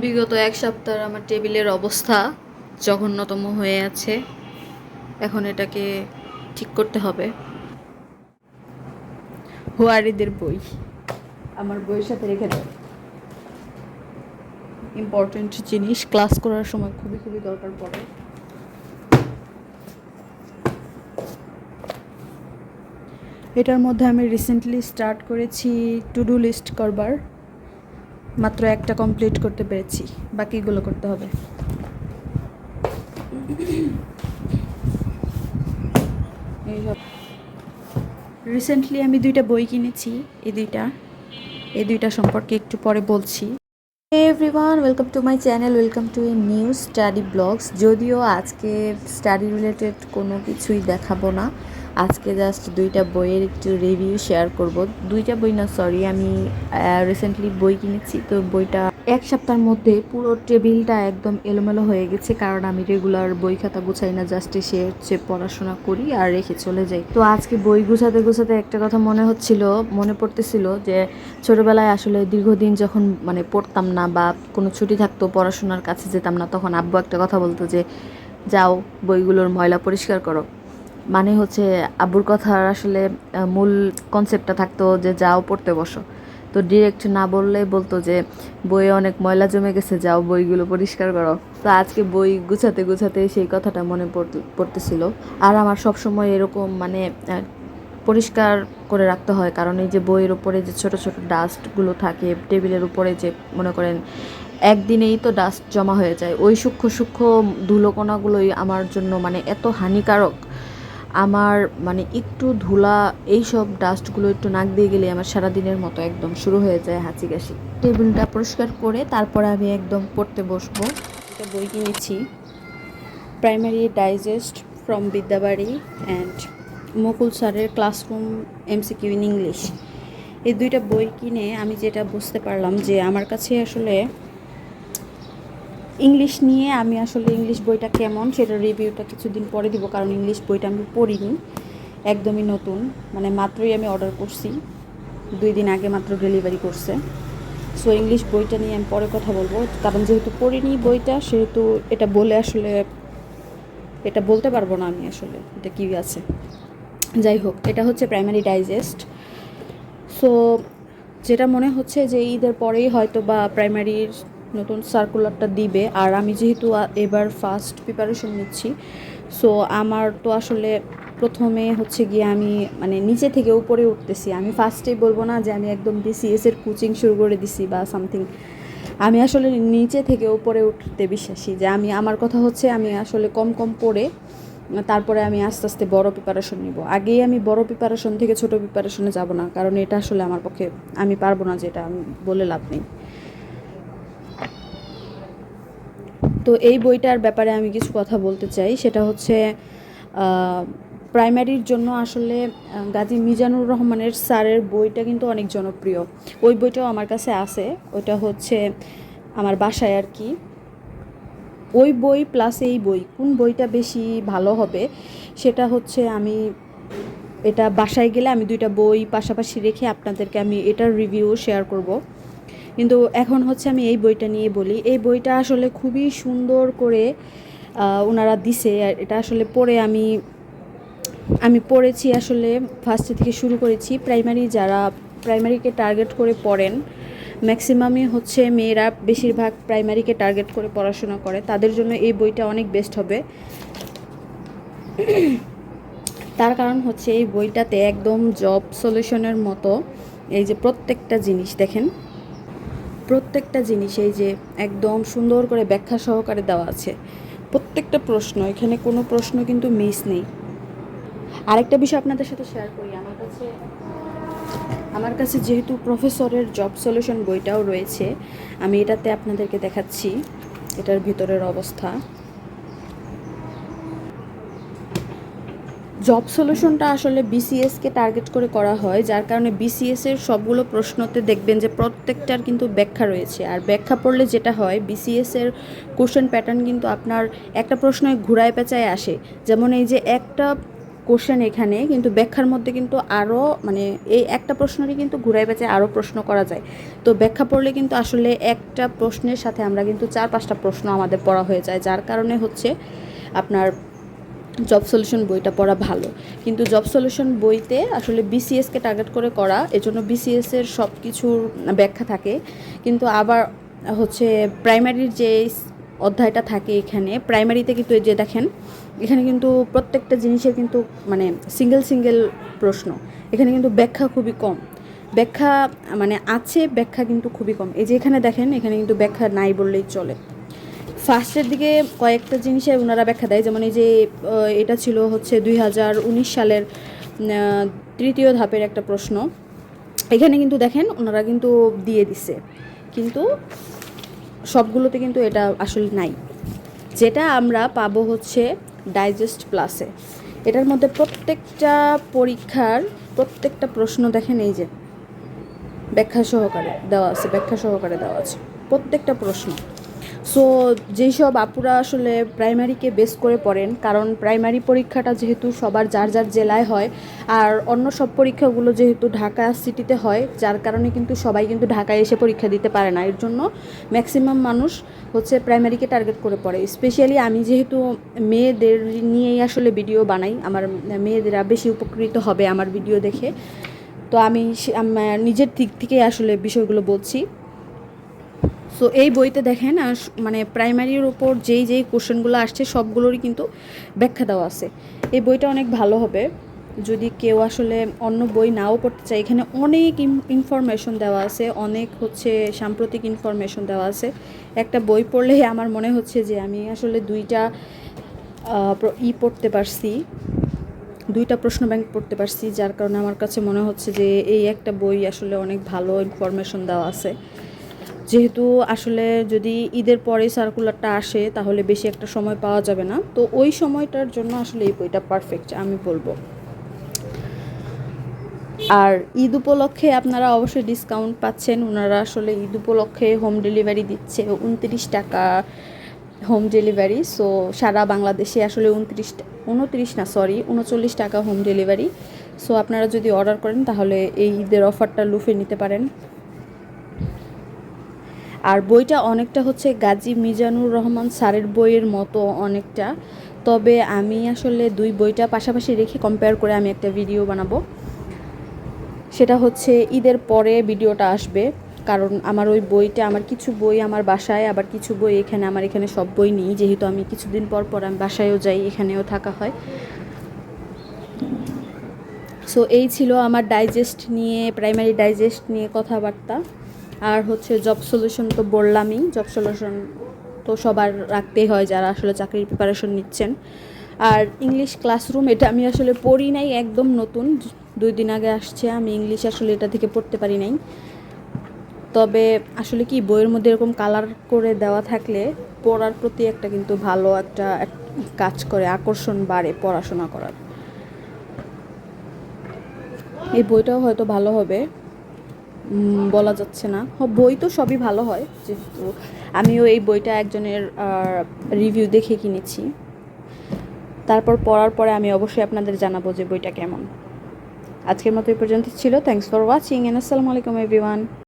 বিগত এক সপ্তাহ আমার টেবিলের অবস্থা জঘন্যতম হয়ে আছে। এখন এটাকে ঠিক করতে হবে। হুয়ারিদের বই। আমার বইয়ের সাথে রেখে দেয় ইম্পর্টেন্ট জিনিস ক্লাস করার সময় খুবই খুবই দরকার পড়ে। এটার মধ্যে আমি রিসেন্টলি স্টার্ট করেছি টু ডু লিস্ট করবার। মাত্র একটা কমপ্লিট করতে পেরেছি। বাকিগুলো করতে হবে। রিসেন্টলি আমি দুইটা বই কিনেছি, এই দুইটা। এই দুইটা সম্পর্কে একটু পরে বলছি। Everyone welcome to my channel welcome to a new study blogs যদিও আজকে স্টাডি রিলেটেড কোনো কিছুই দেখাবো না। আজকে জাস্ট দুইটা বইয়ের একটু রিভিউ শেয়ার করব। দুইটা বই না সরি আমি রিসেন্টলি বই কিনেছি, তো বইটা এক সপ্তাহের মধ্যে পুরো টেবিলটা একদম এলোমেলো হয়ে গেছে, কারণ আমি রেগুলার বই খাতা গুছাই না জাস্ট এসে হচ্ছে পড়াশোনা করি আর রেখে চলে যাই। তো আজকে বই গুছাতে গুছাতে একটা কথা মনে হচ্ছিল, মনে পড়তেছিল যে ছোটবেলায় আসলে দীর্ঘদিন যখন মানে পড়তাম না বা কোনো ছুটি থাকতো, পড়াশোনার কাছে যেতাম না, তখন আব্বু একটা কথা বলতো যে, যাও বইগুলোর ময়লা পরিষ্কার করো। মানে হচ্ছে আব্বুর কথার আসলে মূল কনসেপ্টটা থাকতো যে যাও পড়তে বসো। তো ডিরেক্ট না বললে বলতো যে, বইয়ে অনেক ময়লা জমে গেছে, যাও বইগুলো পরিষ্কার করো। তো আজকে বই গুছাতে গুছাতে সেই কথাটা মনে পড়তে, পড়তেছিল। আর আমার সব সময় এরকম মানে পরিষ্কার করে রাখতে হয়। কারণ এই যে বইয়ের উপরে যে ছোট ছোট ডাস্টগুলো থাকে, টেবিলের উপরে যে মনে করেন, একদিনেই তো ডাস্ট জমা হয়ে যায়। ওই সূক্ষ্ম সূক্ষ্ম ধুলোকণাগুলোই আমার জন্য মানে এত হানিকারক আমার মানে একটু ধুলা এইসব ডাস্টগুলো একটু নাক দিয়ে গেলে আমার সারা দিনের মতো একদম শুরু হয়ে যায় হাঁচি কাশি টেবিলটা পরিষ্কার করে তারপরে আমি একদম পড়তে বসবো। একটা বই কিনেছি। Primary digest from Vidyabari and Mukul স্যারের ক্লাসরুম এমসিকিউ ইন ইংলিশ এই দুইটা বই কিনে আমি যেটা বুঝতে পারলাম যে আমার কাছে আসলে ইংলিশ নিয়ে আমি আসলে ইংলিশ বইটা কেমন সেটা রিভিউটা কিছুদিন পরে দিব, কারণ ইংলিশ বইটা আমি পড়িনি, একদমই নতুন। মানে মাত্রই আমি অর্ডার করছি, দুই দিন আগে মাত্র ডেলিভারি করছে। সো ইংলিশ বইটা নিয়ে আমি পরে কথা বলব, কারণ যেহেতু পড়িনি বইটা, সেহেতু এটা বলে আসলে, এটা বলতে পারব না আমি আসলে, এটা কী আছে। যাই হোক, এটা হচ্ছে প্রাইমারি ডাইজেস্ট সো যেটা মনে হচ্ছে যে ঈদের পরেই হয়তো বা প্রাইমারির নতুন সার্কুলারটা দিবে। আর আমি যেহেতু এবার ফার্স্ট প্রিপারেশন নিচ্ছি সো আমার তো আসলে প্রথমে হচ্ছে গিয়ে আমি মানে নিচে থেকে উপরে উঠতেছি। আমি ফার্স্টেই বলব না যে আমি একদম বিসিএস এর কোচিং শুরু করে দিছি বা সামথিং আমি আসলে নিচে থেকে উপরে উঠতে বিশ্বাসী যে আমি, আমার কথা হচ্ছে আমি আসলে কম কম পড়ে, তারপরে আমি আস্তে আস্তে বড় প্রিপারেশন নিব। আগেই আমি বড় প্রিপারেশন থেকে ছোট প্রিপারেশনে যাব না, কারণ এটা আসলে আমার পক্ষে আমি পারব না যেটা আমি বলে লাভ নেই। তো এই বইটার ব্যাপারে আমি কিছু কথা বলতে চাই। সেটা হচ্ছে প্রাইমারির জন্য আসলে গাজী মিজানুর রহমানের স্যারের বইটা কিন্তু অনেক জনপ্রিয়। ওই বইটাও আমার কাছে আছে। ওইটা হচ্ছে আমার বাসায় আর কি। ওই বই প্লাস এই বই, কোন বইটা বেশি ভালো হবে? সেটা হচ্ছে আমি, এটা বাসায় গেলে আমি দুইটা বই পাশাপাশি রেখে আপনাদেরকে আমি এটার রিভিউ শেয়ার করব। কিন্তু এখন হচ্ছে আমি এই বইটা নিয়ে বলি। এই বইটা আসলে খুবই সুন্দর করে ওনারা দিছে। এটা আসলে পড়ে আমি আমি পড়েছি আসলে ফার্স্টে থেকে শুরু করেছি। প্রাইমারি যারা প্রাইমারিকে টার্গেট করে পড়েন ম্যাক্সিমামই হচ্ছে মেয়েরা বেশিরভাগ প্রাইমারিকে টার্গেট করে পড়াশোনা করে। তাদের জন্য এই বইটা অনেক বেস্ট হবে। তার কারণ হচ্ছে এই বইটাতে একদম জব সলিউশনের মতো এই যে প্রত্যেকটা জিনিস দেখেন। প্রত্যেকটা জিনিস এই যে একদম সুন্দর করে ব্যাখ্যা সহকারে দেওয়া আছে, প্রত্যেকটা প্রশ্ন, এখানে কোনো প্রশ্ন কিন্তু মিস নেই। আরেকটা বিষয় আপনাদের সাথে শেয়ার করি, আমার কাছে আমার কাছে যেহেতু প্রফেসরের জব সলিউশন বইটাও রয়েছে, আমি এটাতে আপনাদেরকে দেখাচ্ছি, এটার ভিতরের অবস্থা। জব সলিউশনটা আসলে বিসিএসকে টার্গেট করে করা হয়, যার কারণে বিসিএস এর সবগুলো প্রশ্নতে দেখবেন যে প্রত্যেকটার কিন্তু ব্যাখ্যা রয়েছে। আর ব্যাখ্যা পড়লে যেটা হয় বিসিএস এর কোশ্চেন প্যাটার্ন কিন্তু আপনার একটা প্রশ্ন ঘুরায় পেঁচায় আসে। যেমন এই যে একটা কোশ্চেন এখানে কিন্তু ব্যাখ্যার মধ্যে কিন্তু আরও মানে এই একটা প্রশ্নেরই কিন্তু ঘুরাই বেঁচে আরও প্রশ্ন করা যায়। তো ব্যাখ্যা পড়লে কিন্তু আসলে একটা প্রশ্নের সাথে আমরা কিন্তু চার পাঁচটা প্রশ্ন আমাদের পড়া হয়ে যায়, যার কারণে হচ্ছে আপনার জব সলিউশন বইটা পড়া ভালো। কিন্তু জব সলিউশন বইতে আসলে বিসিএসকে টার্গেট করে করা, এজন্য বিসিএসের সব কিছুর ব্যাখ্যা থাকে। কিন্তু আবার হচ্ছে প্রাইমারির যে অধ্যায়টা থাকে এখানে প্রাইমারিতে কিন্তু যে দেখেন, এখানে কিন্তু প্রত্যেকটা জিনিসের কিন্তু মানে সিঙ্গেল সিঙ্গেল প্রশ্ন। এখানে কিন্তু ব্যাখ্যা খুবই কম। ব্যাখ্যা মানে আছে, ব্যাখ্যা কিন্তু খুবই কম। এই যে এখানে দেখেন, এখানে কিন্তু ব্যাখ্যা নাই বললেই চলে। ফার্স্টের দিকে কয়েকটা জিনিসে ওনারা ব্যাখ্যা দেয়, যেমন এই যে এটা ছিল হচ্ছে দুই হাজার উনিশ সালের তৃতীয় ধাপের একটা প্রশ্ন। এখানে কিন্তু দেখেন, ওনারা কিন্তু দিয়ে দিছে। কিন্তু সবগুলোতে কিন্তু এটা আসলে নাই। যেটা আমরা পাবো হচ্ছে ডাইজেস্ট প্লাসে এটার মধ্যে প্রত্যেকটা পরীক্ষার প্রত্যেকটা প্রশ্ন দেখেন এই যে, ব্যাখ্যা সহকারে দেওয়া আছে, ব্যাখ্যা সহকারে দেওয়া আছে। প্রত্যেকটা প্রশ্ন। সো যেই সব আপুরা আসলে প্রাইমারিকে বেস করে পড়েন, কারণ প্রাইমারি পরীক্ষাটা যেহেতু সবার যার যার জেলায় হয়, আর অন্য সব পরীক্ষাগুলো যেহেতু ঢাকা সিটিতে হয়, যার কারণে কিন্তু সবাই কিন্তু ঢাকায় এসে পরীক্ষা দিতে পারে না। এর জন্য ম্যাক্সিমাম মানুষ হচ্ছে প্রাইমারিকে টার্গেট করে পড়ে। স্পেশালি আমি যেহেতু মেয়েদের নিয়েই আসলে ভিডিও বানাই, আমার মেয়েদেরা বেশি উপকৃত হবে আমার ভিডিও দেখে। তো আমি নিজের দিক থেকে আসলে বিষয়গুলো বলছি। সো এই বইতে দেখেন মানে প্রাইমারির ওপর যেই যেই কোশ্চেনগুলো আসছে, সবগুলোরই কিন্তু ব্যাখ্যা দেওয়া আছে। এই বইটা অনেক ভালো হবে। যদি কেউ আসলে অন্য বই নাও পড়তে চায়, এখানে অনেক ইনফরমেশন দেওয়া আছে, অনেক হচ্ছে সাম্প্রতিক ইনফরমেশন দেওয়া আছে। একটা বই পড়লেই আমার মনে হচ্ছে যে, আমি আসলে দুইটা ই পড়তে পারছি, দুইটা প্রশ্ন ব্যাংক পড়তে পারছি, যার কারণে আমার কাছে মনে হচ্ছে যে, এই একটা বই আসলে অনেক ভালো ইনফরমেশন দেওয়া আছে। যেহেতু আসলে যদি ঈদের পরে সার্কুলারটা আসে, তাহলে বেশি একটা সময় পাওয়া যাবে না। তো ওই সময়টার জন্য আসলে এই বইটা পারফেক্ট আমি বলব। আর ঈদ উপলক্ষে আপনারা অবশ্যই ডিসকাউন্ট পাচ্ছেন। ওনারা আসলে ঈদ উপলক্ষে হোম ডেলিভারি দিচ্ছে উনত্রিশ টাকা হোম ডেলিভারি সো সারা বাংলাদেশে আসলে উনত্রিশ উনত্রিশ না সরি উনচল্লিশ টাকা হোম ডেলিভারি সো আপনারা যদি অর্ডার করেন, তাহলে এই ঈদের অফারটা লুফে নিতে পারেন। আর বইটা অনেকটা হচ্ছে গাজী মিজানুর রহমান স্যারের বইয়ের মতো অনেকটা। তবে আমি আসলে দুই বইটা পাশাপাশি রেখে কম্পেয়ার করে আমি একটা ভিডিও বানাবো। সেটা হচ্ছে ঈদের পরে ভিডিওটা আসবে, কারণ আমার ওই বইটা, আমার কিছু বই আমার বাসায়, আবার কিছু বই এখানে, আমার এখানে সব বই নেই। যেহেতু আমি কিছুদিন পর পর আমি বাসায়ও যাই, এখানেও থাকা হয়। সো এই ছিল আমার ডাইজেস্ট নিয়ে প্রাইমারি ডাইজেস্ট নিয়ে কথাবার্তা। আর হচ্ছে জব সলিউশন তো বললামই জব সলিউশন তো সবার রাখতেই হয় যারা আসলে চাকরির প্রিপারেশন নিচ্ছেন। আর ইংলিশ ক্লাসরুম এটা আমি আসলে পড়ি নাই, একদম নতুন। দুই দিন আগে আসছে, আমি ইংলিশ আসলে এটা থেকে পড়তে পারি নাই। তবে আসলে কি, বইয়ের মধ্যে এরকম কালার করে দেওয়া থাকলে পড়ার প্রতি একটা কিন্তু ভালো একটা কাজ করে, আকর্ষণ বাড়ে পড়াশোনা করার। এই বইটাও হয়তো ভালো হবে। বলা যাচ্ছে না। বই তো সবই ভালো হয়, যেহেতু আমিও এই বইটা একজনের রিভিউ দেখে কিনেছি। তারপর পড়ার পরে আমি অবশ্যই আপনাদের জানাব যে বইটা কেমন। আজকের মতো এই পর্যন্ত ছিল। থ্যাংকস ফর ওয়াচিং এন্ড আসসালামু আলাইকুম এভরিওয়ান